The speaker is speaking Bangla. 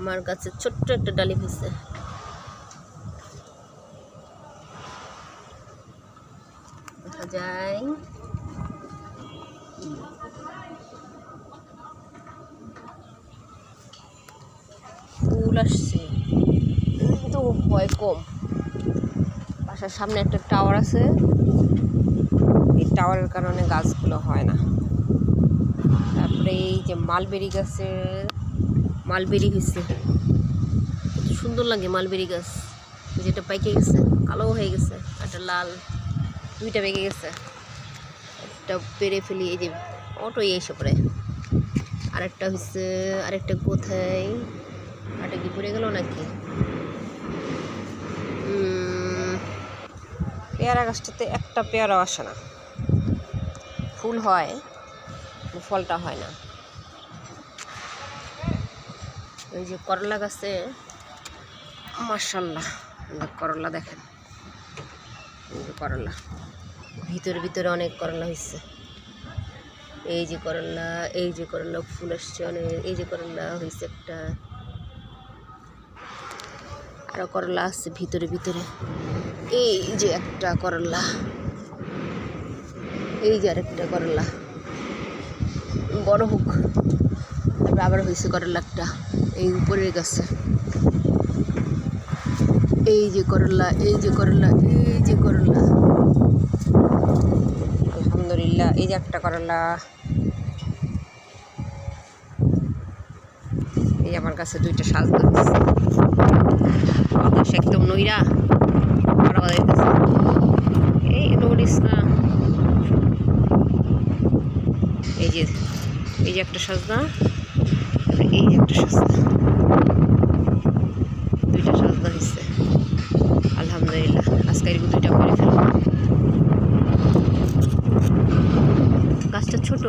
আমার কাছে ছোট্ট একটা ডালি হয়েছে। দেখা যায়। ফুল আসছে। কিন্তু ভয় কম। বাসার সামনে একটা টাওয়ার আছে। এই টাওয়ারের কারণে গাছগুলো হয় না। তারপরে এই যে মালবেরি গাছের মালবেরি হয়েছে। সুন্দর লাগে মালবেরি গাছ। যেটা পাইকে গেছে, কালো হয়ে গেছে, একটা লাল, দুইটা পেকে গেছে। একটা পেরে ফেলি, এই যে অটোই এসে পড়ে। আরেকটা হচ্ছে আরেকটা কোথায়? আরেকটা কি পড়ে গেল নাকি? পেয়ারা গাছটাতে একটা পেয়ারাও আসে না। ফুল হয়, ফলটা হয় না। এই যে করলা গাছে মার্শাল্লাহ করলা দেখেন। এই যে করলা, ভিতরে ভিতরে অনেক করলা হয়েছে এই যে করলা, এই যে করলা, ফুল আসছে অনেক, এই যে করলা হয়েছে একটা। আরও করলা আসছে ভিতরে ভিতরে। এই যে একটা করলা, এই যে আরেকটা করলা। বড় হোক, তারপরে আবার হয়েছে করলা একটা। এই উপরের গাছে। এই যে করলা, এই যে করলা, এই যে করলা। আলহামদুলিল্লাহ, এই যে একটা করলা। এই আমার কাছে দুইটা ধরেছে। বাতাস একদম নইরা এই নড়িস না। এই যে এই যে একটা সাজনা। এই একটা সস্তা দুইটা সস্তা হয়েছে আলহামদুলিল্লাহ আজকে এরকম দুইটা করে ফেলব। গাছটা ছোট।